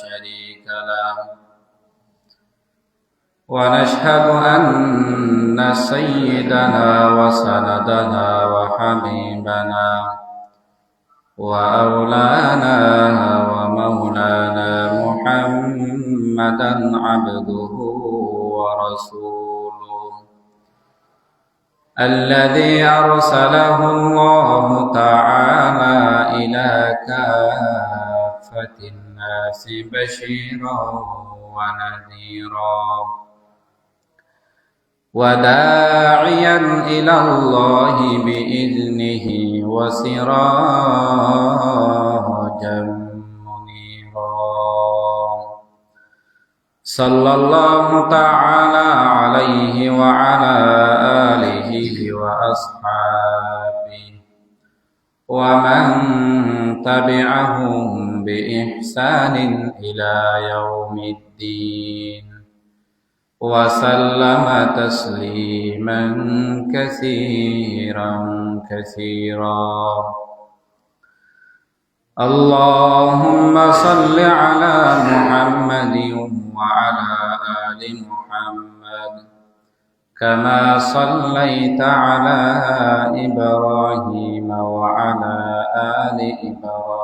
شريك له. ونشهد أن سيدنا وسندنا وحبيبنا وأولانا ومولانا محمدا عبده ورسوله. الذي أرسله الله تعالى إلى كافة الناس بشيرا ونذيرا. وداعيا إلى الله بإذنه وسراجا منيرا. صلى الله تعالى عليه وعلى آله وأصحابه ومن تبعهم بإحسان إلى يوم الدين. وسلم تسليما كثيرا كثيرا. اللهم صل على محمد وعلى آل محمد كما صليت على إبراهيم وعلى آل إبراهيم.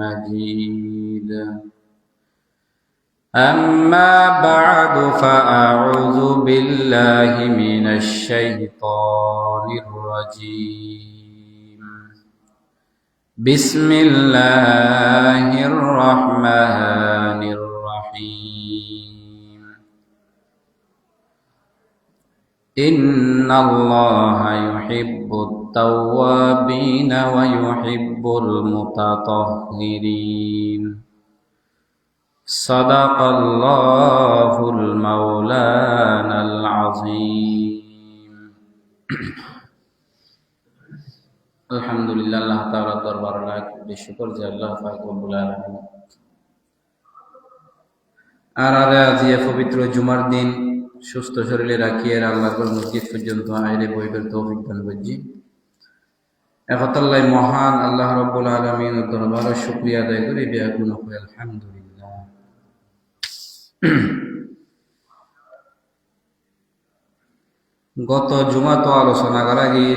مجيد أما بعد فأعوذ بالله من الشيطان الرجيم بسم الله الرحمن الرحيم إن الله يحب التوابين ويحب المتطهرين صدق الله المولانا العظيم আলহামদুলিল্লাহ আল্লাহ তাআলার দরবার লাখ শুকর যে আল্লাহ পাক রব্বুল আলামিন আর আরে আজি পবিত্র জুমার দিন সুস্থ শরীরে রাখিয়ে আল্লাহর মসজিদ পর্যন্ত আইরে বইবের তৌফিক দান করছি একতাল্লাহ মহান আল্লাহ রব্বুল আলামিন দরবারে শুকরিয়া আদায় করি বেয়াগুন করে আলহামদুলিল্লাহ। গত জুমা তো আলোচনা করা গিয়ে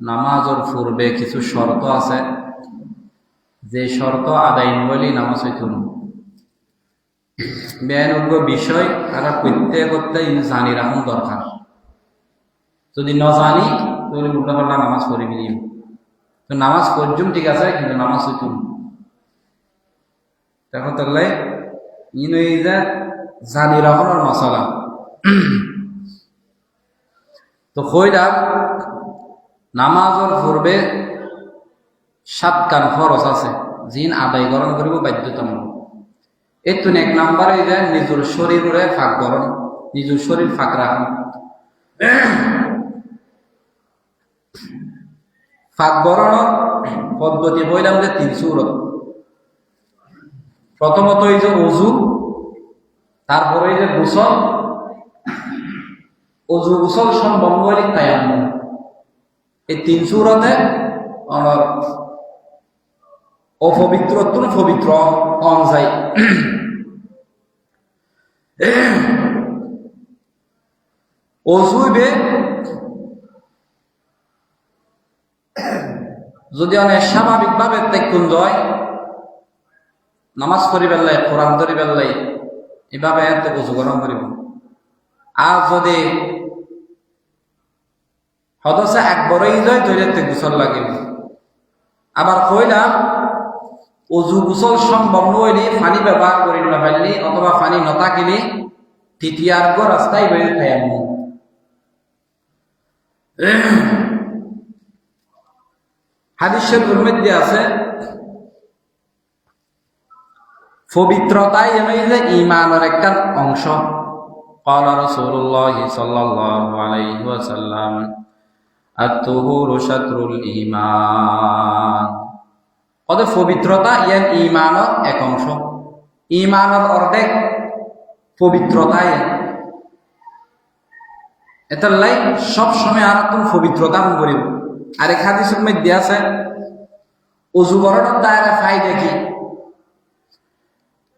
নামাজের পূর্বে কিছু শর্ত আছে। যে শর্ত আদায় নইলে নামাজ হইত বেআইনজ্ঞ বিষয় তারা প্রত্যেক করতে জানি রাখুন দরকার। যদি ন জানি, তাহলে উল্টা পাল্টা নামাজ পড়ে গেলিম তো নামাজ পর্যম ঠিক আছে, কিন্তু নামাজ হইত তখন তাহলে ইন জানি রাখুনের মশলা। তো কইলাম, নামাজর পূর্বে সাত কান খরচ আছে, জিন আদায় গরণ করিব বাধ্যতামূলক। এইটো এক নাম্বারে যে, নিজের শরীরে ফাঁক গরণ নিজের শরীর ফাঁক রাখুন। ফাঁক পদ্ধতি বললাম যে তিন সুরত। প্রথমত এই যে অজু, তারপরে এই যে গোসল। অজু, গোসল সম্ভব হইলে তাই এই তিন সুরতে আমার অপবিত্র তুন পবিত্র অন যায় অজুইবে যদি অনেক স্বাভাবিকভাবে তেকুন যায় নামাজ পড়ি পেলাই কোরআন ধরি পেলাই এভাবে এতে উজু গরম করিব। আর যদি হদসে একবারই যায় তৈরিতে গুসল লাগিব। আবার কইলাম, অজু গুসল সম্ভব নইলে পানি ব্যবহার করি না পারলি অথবা পানি নথাকিলি তৃতীয়ার গো রাস্তায় বেরিয়ে খাই আমি হাদিসের মধ্যে আছে পবিত্রতাই আমি যে ইমানের একটা অংশ قال رسول الله صلى الله عليه وسلم الطهور شطر الإيمان কত পবিত্রতা ইয়ান ইমানের এক অংশ ইমানের অর্ধেক পবিত্রতাই এটার লাই সব সময় আর তুমি পবিত্রতা করিব আর এক হাদিসের মধ্যে আছে অজু বরণের দায়রা ফাই দেখি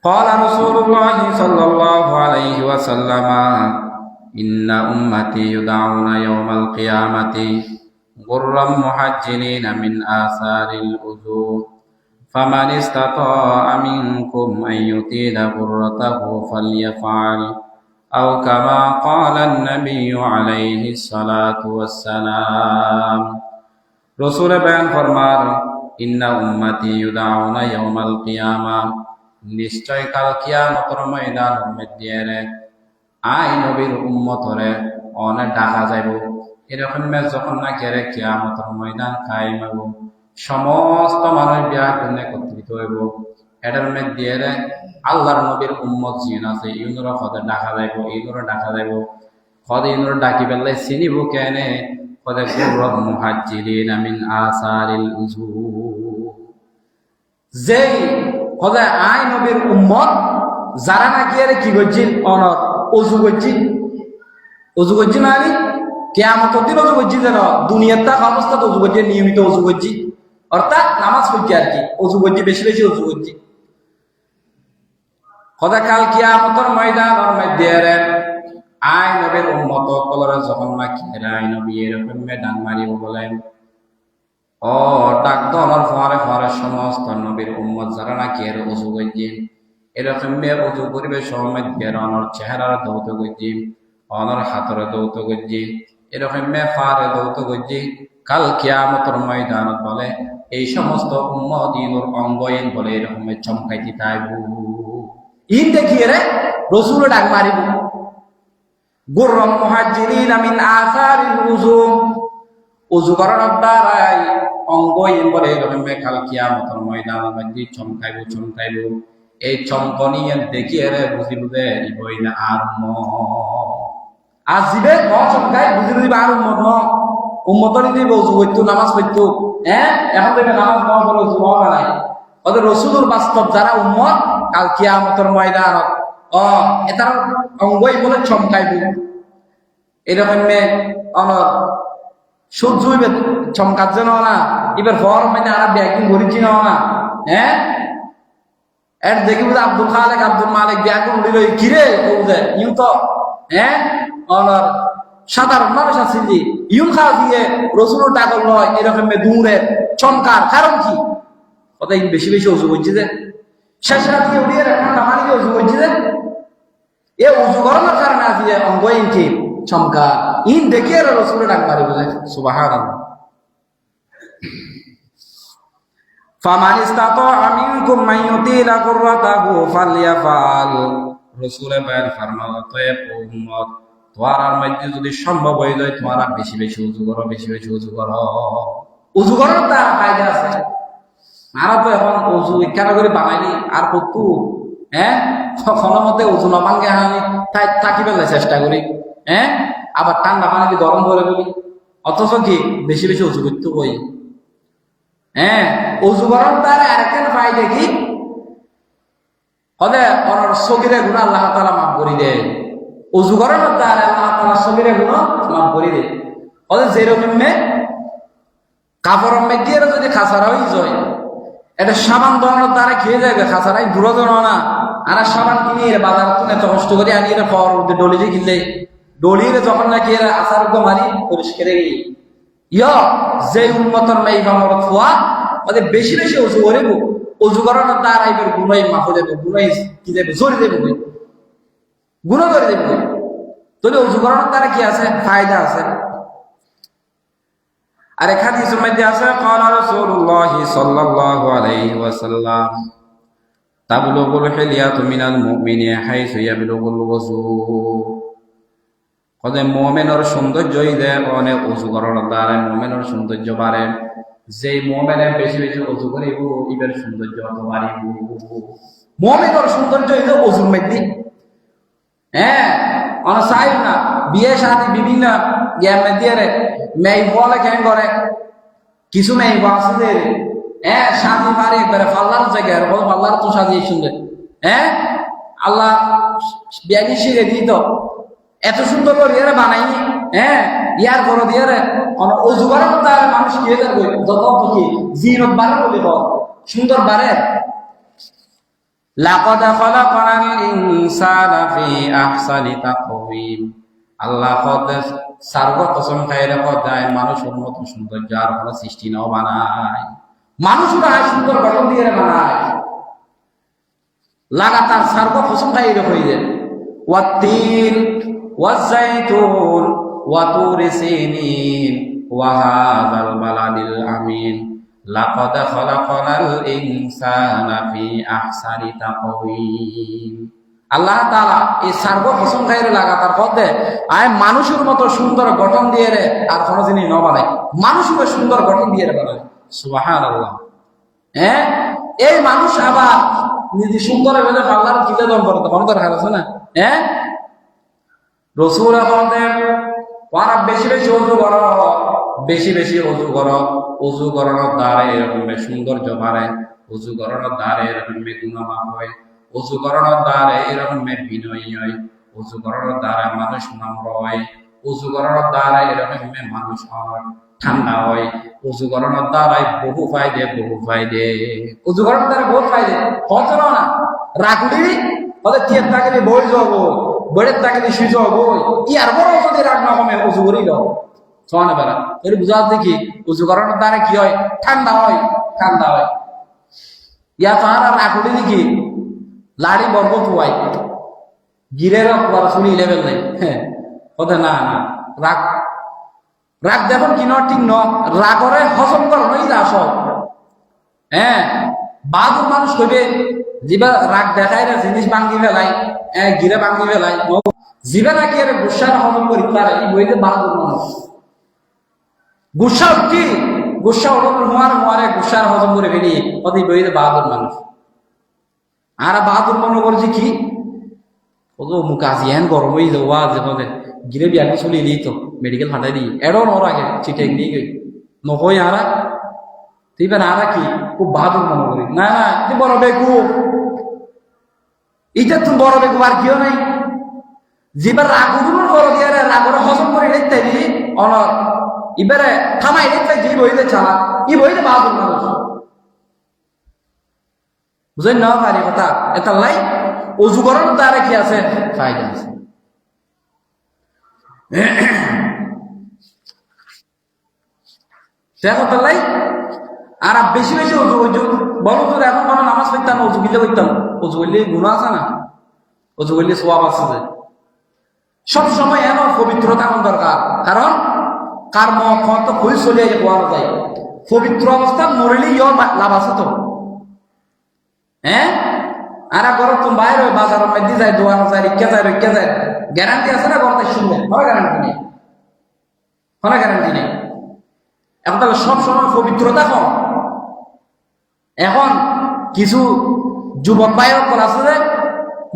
قال رسول الله صلى الله عليه وسلم إن أمتي يدعون يوم القيامة غرا محجلين من آثار الوضوء فمن استطاع منكم أن يطيل غرته فليفعل أو كما قال النبي عليه الصلاة والسلام রসুলে বয়ান ফরমার ইন্না উম্মাতি ইউদাউনা ইয়াউমাল কিয়ামা নিশ্চয় কাল কিয়ামতর ময়দান উম্মত দিয়েরে আই নবীর উম্মতরে অনে ডাকা যাইব। এরকম মে যখন না গেরে কিয়ামতর ময়দান কায়েম হইব। সমস্ত মানুষ বিয়া কন্যা একত্রিত হইব। এটার মধ্যে দিয়েরে আল্লাহর নবীর উম্মত জিন আছে, ইউনুর হদে ডাকা যাইব ইউনুর ডাকা যাইব। হদে ইউনুর ডাকি পেলে চিনিব কেনে? মিন আসারিল যেই হদে আই নবীর উম্মত, যারা নাকি এর কি করছেন অনর, অজু করছেন অজু করছি মানে কেয়ামত দিন অজু করছি যেন দুনিয়ার তাক অবস্থা অজু করছি নিয়মিত অজু করছি অর্থাৎ নামাজ পড়ছি আর কি, অজু করছি বেশি বেশি অজু করছি হদে কাল কিয়ামতর ময়দানের মধ্যে আই নবীর উম্মত, কলরে যখন নাকি আই নবী, এরকম ডান মারিব বলেন। ও, ডাক দলার ফরে ফরে সমস্ত নবীর উম্মত যারা নাকি এর উজু গজ্জি এরকম মে উজু করিবে সময় বের অনর চেহারার দৌত গজ্জি অনর হাতর দৌত গজ্জি এরকম মে ফারে দৌত গজ্জি কাল কিয়ামতর ময়দানত বলে, এই সমস্ত উম্মত ইনুর অঙ্গইন বলে এরকম চমকাইতি তাইবু। ইন দেখিয়ে রে? রসুল ডাক মারিব। গুররম মুহাজ্জিরিন মিন আসারিল উজু উজু করানোর দ্বারাই অঙ্গ ইন বলে, এরকম কাল কিয়ামতর ময়দানের মধ্যে চমকাইব চমকাইব। এই চমকনি দেখি এরে বুঝি বুঝে ইবই না আর ম আর জিবে ন চমকাই বুঝি বুঝি আর উম্মত ন। উম্মত নিতে উজু হইতো, নামাজ পড়তো হ্যাঁ? এখন থেকে নামাজ ন বলে উজু হওয়া নাই। ওদের রসুলুর বাস্তব যারা উম্মত, কাল কিয়ামতর ময়দানত এটার অঙ্গই বলে চমকাইব এরকম মে অনর সূর্য হইবে চমকাচ্ছে না এবার বর মানে আর ব্যাগিং ঘুরিছি না হ্যাঁ এর দেখি বুঝে আব্দুল খালেক, আব্দুল মালিক ব্যাগ উড়িল কিরে বুঝে ইউ তো হ্যাঁ অনর সাধারণ মানুষ আছে যে ইউন খাওয়া দিয়ে রসুন টাকল নয় এরকম মেয়ে দূরে চমকার কারণ কি? কথা বেশি বেশি অজু করছি যে। শেষ রাতে উড়িয়ে পানি দিয়ে অজু করছি যে। এ উজু গরমের কারণে আজকে অঙ্গ ইনকি চমকা। ইন দেখিয়ে রসুল ডাক মারি বলে সুবাহ ফামান ইস্তাতা মিনকুম মান ইউতিলা কুররাতাহু ফালইয়াফাল। রাসূলে বয়ান ফরমালো তো এ উম্মত, তোমার মধ্যে যদি সম্ভব হয়ে যায়, তোমার বেশি বেশি উজু করো, বেশি বেশি উজু করো। উজু করার তার ফায়দা আছে। আর তো এখন উজু ইচ্ছা করে বানাইনি আর কতু হ্যাঁ? কোনো মতে উজু নমানকে আমি তাই থাকি পেলে চেষ্টা করি। হ্যাঁ? আবার ঠান্ডা পানি গরম করে বলি অথচ কি? বেশি বেশি উজু করতে বই হ্যাঁ? উজু গরম তার আরেকটা ফায়দা কি হলে ওনার সগিরে গুণ আল্লাহ তালা মাফ করি দেয় উজু গরমের দ্বারা আল্লাহ তালা সগিরে গুণ মাফ করি দেয় হলে যেরকম মে কাপড় মেঘিয়ে যদি খাসারা হয়ে যায়, এটা সাবান দোয়ানোর দ্বারা খেয়ে যাবে খাসারাই দূর না। আর সাবান কিনে এর বাজার তুলে এত কষ্ট করে আনি এর পাওয়ার মধ্যে ডলি যে কিনলে ডলিয়ে যখন নাকি এর আসার মারি পরিষ্কার গিয়ে ইয় যে উন্মতর মাই বামর থোয়া ওদের বেশি বেশি অজু করিব অজু করানোর দ্বার আইবার গুনাই মাফ দেব গুনাই কি দেব জোরে দেব কই গুণ করে দেব কই তাহলে অজু করানোর দ্বারা কি আছে ফায়দা আছে আর এক হাদিসের মধ্যে আছে قال رسول الله صلى الله عليه وسلم তাবলুগুল হিলিয়াতু মিনাল মুমিনি হাইসু ইয়াবলুগুল ওযু কদে মুমিনের সৌন্দর্য ইদে অনেক ওযু করার দ্বারা, মুমিনের সৌন্দর্য বাড়ে। যেই মুমিনে বেশি বেশি ওযু করিব ইবের সৌন্দর্য অত বাড়িব। মুমিনের সৌন্দর্য ইদে ওযুর মধ্যে। হ্যাঁ অন সাইব না, বিয়ে শাদী বিভিন্ন গ্যামের দিয়ে রে, মেয়ে বলে কেন করে? কিছু মেয়ে বাসে হ্যাঁ সাথী পারে একবারে পাল্লার জায়গায় বল পাল্লার তো সাজিয়ে সুন্দর হ্যাঁ আল্লাহ ব্যাগি দিত এত সুন্দর করে বানাইনি। হ্যাঁ ইয়ার কোন তার মানুষ যত বারে সুন্দর বারে। লাকদ ফি আহসানি তাকওয়িম। আল্লাহ মানুষের মতো সৌন্দর্য আর সৃষ্টি নাও বানায়। মানুষ সুন্দর গঠন দিয়ে বানায়। লাগাতার সার্ব ওয়াতুর সিনিন ওয়াহাদাল বালাদিল আমিন। লাকদ খলাকনাল ইনসানা ফি আহসানি তাকওয়িম। আল্লাহ তাআলা এই সার্ব কসম খাইরে লাগাতার পথে আয় মানুষের মতো সুন্দর গঠন দিয়ে রে আর কোনো জিনিস ন বানায় মানুষের সুন্দর গঠন দিয়ে রে বানায়। এই মানুষ আবার নিজে সুন্দর বেলে পাল্লার কিলে দম কোনো দরকার আছে না? হ্যাঁ রসুল পারা বেশি বেশি অজু করো, বেশি বেশি অজু করো, অজু করানোর দ্বারা এরকম সৌন্দর্য বাড়ে অজু করানোর দ্বারা এরকম হয়, অজু করানোর দ্বারা এরকম বিনয়ী হয়, অজু করানোর দ্বারা মানুষ নম্র হয়, অজু করানোর দ্বারা এরকম মানুষ হয়। ঠান্ডা হয় অজু করানোর দ্বারাই বহু ফায়দে বহু ফায়দে অজু করানোর দ্বারা বহুত ফায়দে কত না রাখলি হলে তিয়ার তাকে বই যাব বইয়ের তাকে শুই যাব। ইয়ার বড় যদি রাগ না কমে করেই দাও সমানে বেড়া এর বুঝা দেখি, উজু করানোর দ্বারা কি হয়? ঠান্ডা হয় ঠান্ডা হয়। ইয়া তো আর রাখলি দেখি লাড়ি বর্গ পুয়াই গিরের শুনি লেভেল নাই। হ্যাঁ না না রাগ রাগ দেখুন কি ন ঠিক ন রাগরে হজম কর নই যা সব হ্যাঁ বাদুর মানুষ কইবে, জিবা রাগ দেখায় রে জিনিস ভাঙ্গি ফেলাই হ্যাঁ গিরে ভাঙ্গি ফেলাই জিবা নাকি আরে গুসার হজম করি পারে, এই বইতে বাহাদুর মানুষ। গুসা কি গুসা হজম হওয়ার হওয়ারে গুসার হজম করে ফেলি অতি বইতে বাহাদুর মানুষ। আর বাহাদুর মনে করছে কি কত মুখ আজি এন গরম হয়ে যাব যে বলে গিরে বিয়া চলে দিই তো মেডিকেল ফাটাই দিই এড়ো নর আগে চিঠে দিয়ে গই নকই আরা তুই বেন আরা কি খুব বাহাদুর মনে করি না না তুই বড় বেকু এটা তুমি বড় বেকু আর কেউ নাই যেবার রাগুগুলো বড় দিয়ে রাগরে হজম করে দি অনর এবারে থামাই দেখতে যে বইতে চালা ই বইতে বাহাদুর মানুষ বুঝলেন না পারি কথা এটা লাই অজু করার দ্বারা কি আছে ফায়দা আছে লাই আর বেশি বেশি অজু অজু বলো তো এখন কোনো নামাজ পড়তাম অজু গিলে করতাম। অজু করলে গুণা আছে না? অজু করলে সোয়াব আছে যে। সব সময় পবিত্রতা এখন দরকার। কারণ কার মত তো কই চলে পাওয়া যায় পবিত্র অবস্থা মরলেই ইয় লাভ আছে তো। হ্যাঁ? আর ঘর তুমি বাইরে বাজারের মধ্যে যায় দোকান যায় রিক্কা যায় রিক্কা যায় গ্যারান্টি আছে না ঘরটা শুনবে কোনো গ্যারান্টি নেই। কোনো গ্যারান্টি নেই। এখন তাহলে সব সময় পবিত্রতা কম। এখন কিছু যুবক ভাইয়ের আছে যে,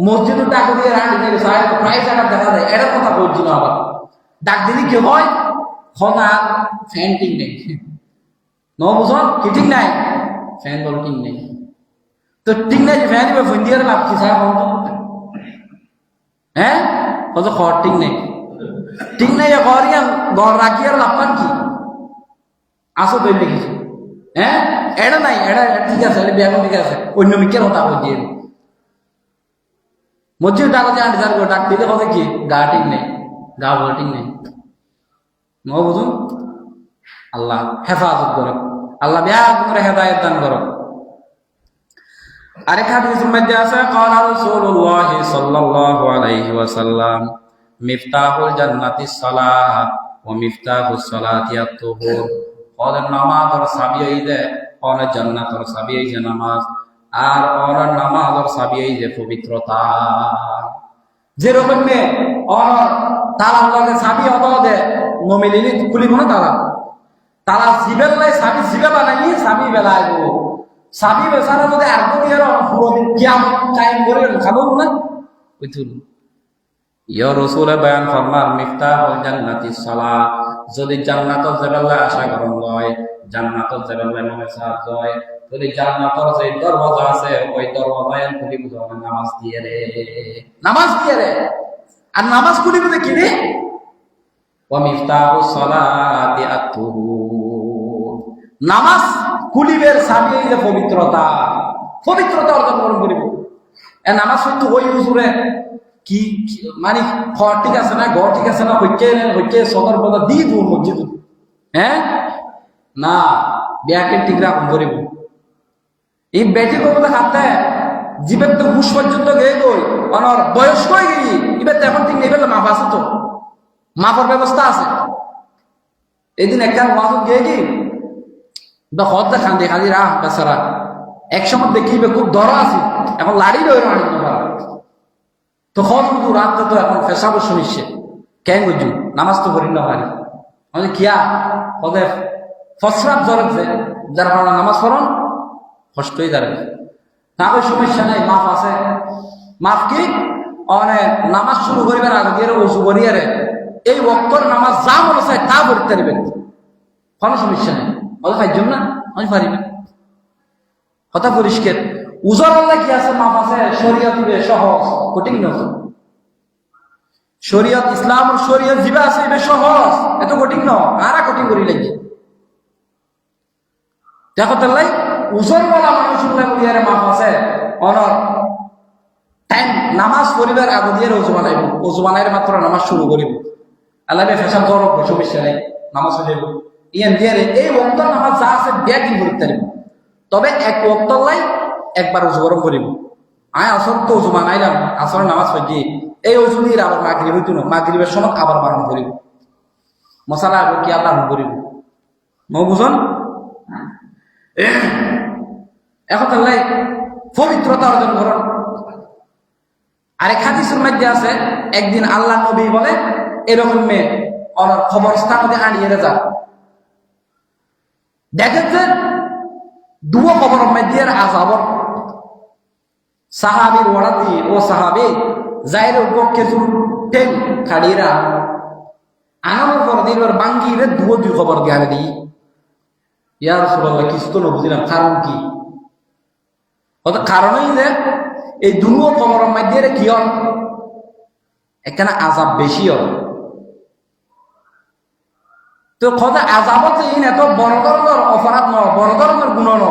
মসজিদের ডাক দিয়ে রান দিয়ে প্রায় জায়গা দেখা যায়, এটা কথা বলছি না আবার। ডাক দিলে কি হয়? খনা ফ্যান নেই। ন বুঝন কি ঠিক নাই? ফ্যান বল নেই। তো ঠিক নাই ফ্যান দিবে, ফোন দিয়ে লাভ কি সাহেব হ্যাঁ? কত খড় ঠিক নেই। ঠিক নাই ঘর ইয়ান ঘর রাখি আর লাভ পান কি? আসো তৈরি লিখেছি হ্যাঁ? এটা নাই এটা ঠিক আছে এটা ব্যাগ ঠিক আছে। অন্য মিকের কথা বলছি মসজিদ ডাক দিয়ে আন্টি স্যার ডাক দিলে কথা কি? গা ঠিক নেই, গা বলা ঠিক নেই। বুঝুন? আল্লাহ হেফাজত করো। আল্লাহ ব্যাগ করে হেদায়ত দান করো। আরেক হাদিসের মধ্যে আছে قال رسول الله صلى الله عليه وسلم مفتاح الجنة الصلاة ومفتاح الصلاة الطهور قال নামাজের চাবি এই যে অন জান্নাতের চাবি এই যে নামাজ আর অন নামাজের চাবি এই যে পবিত্রতা যেরকম মে অন তালা লাগে চাবি অত দে নমিলিনি খুলিব না তালা তারা জিবেল লাই সাবি জিবে বানাই সাবি বেলায় গো সাবি বেসারা যদি আর্গ দিয়ে পুরো কিয়াম কায়েম করে খাব না বুঝুন ইয়া রাসূল বয়ান ফরমান মিফতাহুল জান্নাতি সালাহ যদি জান্নাতত যাবেলা আশা করন লয় জান্নাতত যাবেলা মনে সাথ হয় যদি জান্নাতর যে দরওয়াজা আছে, ওই দরওয়াজায় খুলি বুঝাবে নামাজ দিয়ে রে নামাজ দিয়ে রে আর নামাজ খুলি বুঝে কি রে ওয়ামিফতাহুস সালাতি আত-তুহুর নামাজ খুলিবের সাবি এই যে পবিত্রতা। পবিত্রতা অর্জন করুন করিব এ নামাজ কিন্তু ওই হুজুরে? কি মানে ঘর ঠিক আছে না, ঘর ঠিক আছে না, হইকে হইকে সদর বদর দি দূর মসজিদ। হ্যাঁ না বিয়াকে ঠিক রাখুন করিব এই বেটি করব খাতে জীবের তো হুশ পর্যন্ত গেয়ে গই অনর বয়স হয়ে গেই? এবার তো এখন ঠিক নেই, এবার মাফ আছে তো। মাফার ব্যবস্থা আছে। এদিন একটা ওয়াজত গিয়ে কি বা হদ্দা খান্দি খালি রাহ বেচারা এক সময় দেখিবে খুব দর আছে এখন লাড়ি রয়ে রানি তো হজ কিন্তু রাত্রে তো এখন ফেসাবো শুনিচ্ছে কেন বুঝু নামাজ তো করি না পারি মানে কিয়া হদে ফসরাত জরক যে যার কারণে নামাজ পড়ন কষ্টই দাঁড়াবে না ওই সমস্যা নাই মাফ আছে মাফ কি অনে নামাজ শুরু করিবার আগে দিয়ে উজু করিয়ারে এই অক্তর নামাজ যা মনে চায় তা পড়তে পারবেন কোনো সমস্যা নেই না? আমি পারিবে কথা পরিষ্কার। উজর আল্লাহ কি আছে? মাপ আছে? সহজ। কঠিন নয় ইসলাম আছে সহজ। এত কঠিন ন। কারা কঠিন করি দেখো উজর বলা মানুষ ইয়ারে মাপ আছে। অনর টাইম নামাজ পড়িবার আগে দিয়ে রোজু বানাইব। রোজু বানাইলে মাত্র নামাজ শুরু করিব। আল্লাহ ধরব সমস্যা নাই। নামাজ হইব এই অক্তর নামাজ যা আছে ব্যাগিং করতে তবে এক লাই একবার উজু গরম করিব। আয় আসর তো উজু বানাইলাম আসর নামাজ এই উজু আবার মাগরিব হইতো না, মাগরিবের সময় আবার বারণ করিব। মশালা আগে কি আল্লাহ করিব। ন বুঝন? এখন তাহলে পবিত্রতা অর্জন করুন। হাদিসের মধ্যে আছে, একদিন আল্লাহ নবী বলে, এরকম মেয়ে অনার খবর স্থান আনিয়ে যা। দেখেন যে দুও খবর মধ্যে আজাবর সাহাবির ওড়াতি ও সাহাবি যাইর উপক্ষে জুর টেন খাড়িরা। আনানোর পর দিন ওর বাঙ্গিরে দুও দুই খবর জ্ঞান দিই। ইয়ার সুরাল্লাহ কিছু তো না কারণ কি? অত কারণই যে এই দুনো খবর মধ্যে কি হল এখানে আজাব বেশি হল তো কথা আজাবত ইন এত বড় ধরনের অপরাধ ন, বড় ধরনের গুণ ন,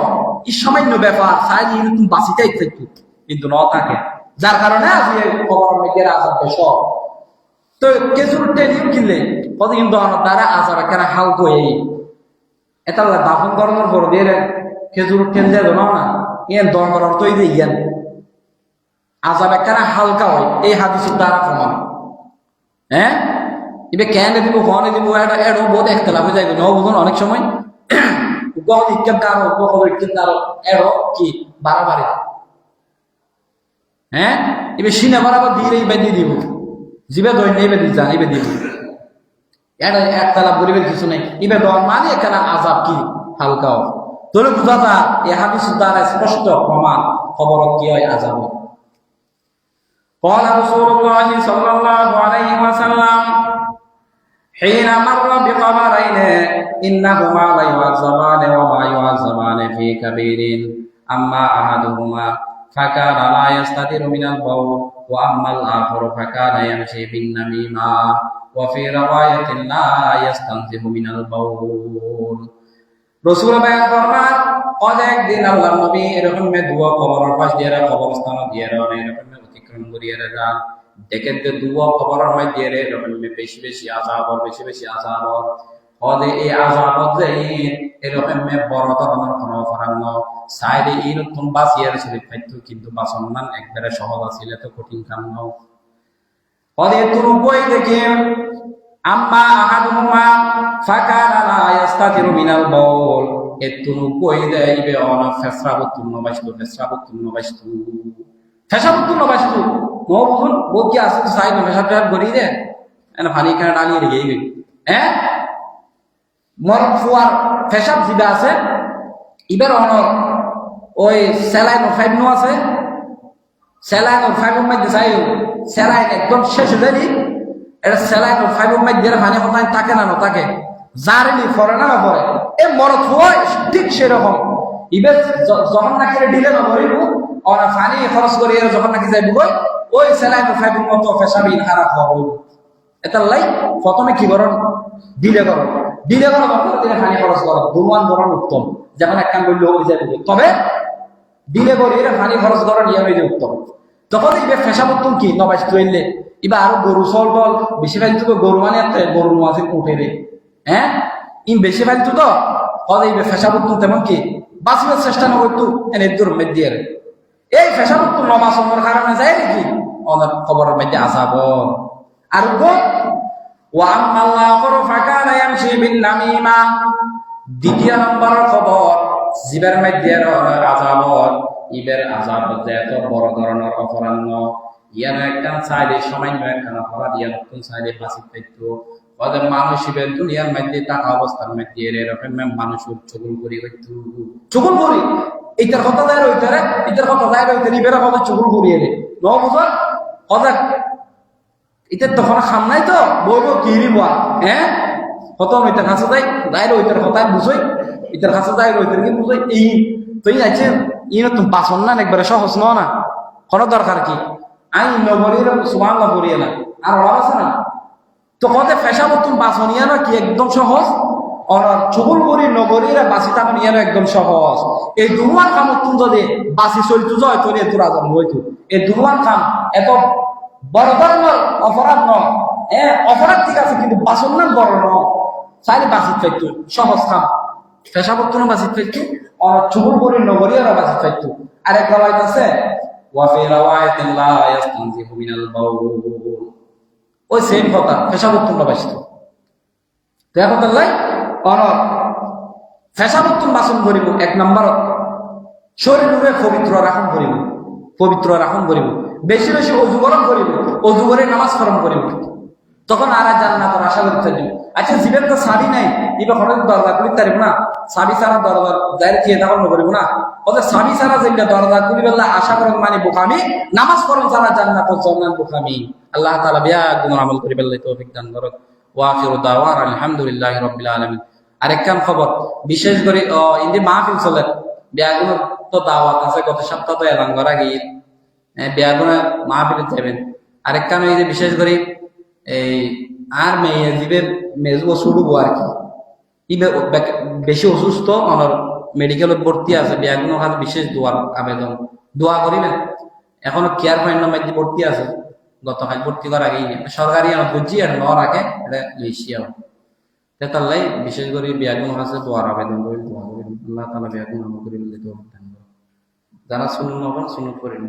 ই সামান্য ব্যাপার সাই ইন তুমি বাঁচিতেই থাকি, কিন্তু ন থাকে। যার কারণে আজ এই খবর মধ্যে আজাব বেশ। তো কেজুর টেলিও কিনলে, কত কিন্তু তারা আজাব এখানে হালকা হয়ে এটা দাফন করানোর পর দিয়ে খেজুর টেল দিয়ে না, ইয়ান অর্থ এই যে ইয়ান। আজাব একখানা হালকা হয়, এই হাদিসের দ্বারা প্রমাণ। হ্যাঁ? এবার কেন দিব কনে দিব এটা এড়ো বহুত একটা লাভে যাইবে ন বুঝুন অনেক সময় কখন ইজ্ঞান কারো কখন ইজ্ঞান কারো এড়ো কি বাড়াবাড়ি হ্যাঁ এবার সিনে বাড়াবার দিয়ে এই বেঁধে দিব জিবে দই নেই বেঁধে যা এই দিব এটা একতলা পরিবেশ কিছু নেই এবার দর মানে এখানে আজাব কি হালকা হয় তোলে বুঝা যা এ হাদিসের দ্বারা স্পষ্ট প্রমাণ খবর কি হয় আজাব قال رسول الله صلى الله عليه وسلم حين مر بقبرين إنهما لا يعذبان وما يعذبان في كبير أما أحدهما فكان لا يستتر من البول وأما الآخر فكان يمشي بالنميمة وفي رواية لا يستنزه من البول রসুল বয়ান ফরমান অনেক দিন আল্লাহ নবী এরকম মে দুয়া খবরের পাশ দিয়ে খবরস্থান দিয়ে এরকম অতিক্রম করিয়ে যান তো দুয়া খবরের মাঝ দিয়ে এরকম মে বেশি বেশি আজাবর বেশি বেশি আজাবর হদে এই আজাবত এরকম বড় ধরনের কোনো সাইডে কিন্তু একবারে সহজ কঠিন কাম ন। হদে তোর দেখে, আম্মা আহাদুমা মিনাল বাউল। এতুনু বই দেয় ইবে অন নো বুঝুন ও কি আছে সাইড ফেসাব ফেসাব করি দে এনে পানি খানা ডালিয়ে রেখে গই হ্যাঁ মর ফুয়ার ফেসাব জিবা আছে, ইবার অনর ওই স্যালাইন ফাইভ নো আছে, স্যালাইন ফাইভ মধ্যে চাই, স্যালাইন একদম শেষ হয়ে যাবি এটা স্যালাইন ফাইভ মধ্যে পানি হতায় তাকে না তাকে জারিলি ফরে না পরে, এ মরত হয় ঠিক সেরকম ইবে যখন নাকি ডিলে নকরিব ওরা পানি খরচ করে এরা যখন নাকি যাইব গই ওই স্যালাইন ফাইভ মতো ফেসাবি খারাপ হব এটা লাই প্রথমে কি করণ ডিলে করো ডিলে করো তখন দিনে পানি খরচ করো। দুমান বরণ উত্তম। যেমন এক কাম করলে হয়ে যাবে তবে দিলে করে এরা পানি খরচ করার নিয়ম এই যে উত্তম। তখন ইবে ফেসা উত্তম কি? নবাইশ তুইলে ইবা আরও গরু সল টল, বেশি ফেলতো তো গরু মানে একটা গরু নোয়াছে উঠে রে। হ্যাঁ? ইন বেশি ফেলতো তো হলে ইবে ফেসা উত্তম তেমন কি? বাঁচিবার চেষ্টা না করতো, এনে দূর মেদ দিয়ে রে। এই ফেসা উত্তম নমাসনের কারণে যায় নাকি? ওনার খবরের মধ্যে আসাব আর দ্বিতীয় খবর, জীবের মধ্যে ইবের এত বড় ধরনের ইয়ান সামান্য একখান অপরাধ, ইয়ান নতুন সাইডে বাঁচি পাইতো ওদের মানুষ ইবের দুনিয়ার মধ্যে টাকা অবস্থার মধ্যে এরকম মানুষ চগুল করি হইতো চগুল করি। এইটার কথা যায় রইতারে এটার কথা যায় রইতারে ইবের কথা চগুল করি এলে ন। বুঝা কথা এটা তখন খাম নাই তো? বলব কি রিবা? হ্যাঁ? কত ওইটার কাছে যাই যাই ওইটার কথা বুঝই। এটার কাছে যাই ওইটার কি বুঝই? এই, তুই আছে ই না তুমি বাসন না, একবারে সহজ ন না? কোনো দরকার কি? আমি নগরীর সুমান নগরী না। আর ওরা আছে না? তো কতে ফেসা মতন বাসনিয়া না কি একদম সহজ? আর চুগুল করি নগরীর বাসি তামন ইয়ানো একদম সহজ। এই দুনুয়ান কাম যদি বাসি চলতু যায় তোর এত রাজন হইতো। এই দুনুয়ান কাম এত বড় অপরাধ ন হ্যাঁ অপরাধ ঠিক আছে, কিন্তু বাসন নাম বড় ন চাইলে বাসিত পাইতো সহজ কাম মতন বাসিত পাইতো আর চুগুল করি নগরীর বাসিত পাইতো আর এক রবায়ত আছে ওয়াফি ওই সেম কথা ফেসাবুত্তুন বাসিত। দেখা কথা বাসন করিব এক নম্বরত। শরীরে পবিত্র রাখন করিব পবিত্র রাখন করিব বেশি বেশি করিব। নামাজ করম করিব। তখন আর আশা করতে আচ্ছা জীবের তো নাই। হঠাৎ দরজা খুলি তারিব না। সাবি সারা দরজা ডাইরেক্ট গিয়ে তখন করিব না। ওদের যেগুলা দরজা খুলি বেলা আশা করেন মানে বোকামি। নামাজ জান্নাত বোকামি। আল্লাহ তাআলা বিয়া গুণ আমল করি বেল্লাই তৌফিক দান আরেকখান খবর, বিশেষ করে ইন্দি মাহফিল চলে। বিয়াগুলো তো দাওয়াত আছে, গত সপ্তাহ তো এলান করা গিয়ে। বিয়াগুলো মাহফিলে যাবেন। আরেকখান এই যে বিশেষ করে, এই, আর মেয়ে জীবের মেজবো শুরু আর কি। বেশি অসুস্থ আমার মেডিকেলত ভর্তি আছে বিয়াগুলো হাত বিশেষ দোয়ার আবেদন। দোয়া করিবেন। এখনও কেয়ার পয়েন্টের মধ্যে ভর্তি আছে। গতকাল ভর্তি করার আগেই সরকারি আমার বুঝছি আর ন রাখে, এটা আমার তাল্লাই বিশেষ করে বিয়াগুন আছে দোয়ার আবেদন করি দোয়া করি আল্লাহ তালা বিয়াগুন আমল করি বলে দোয়া করতেন। যারা শুনুন শুনুন করেন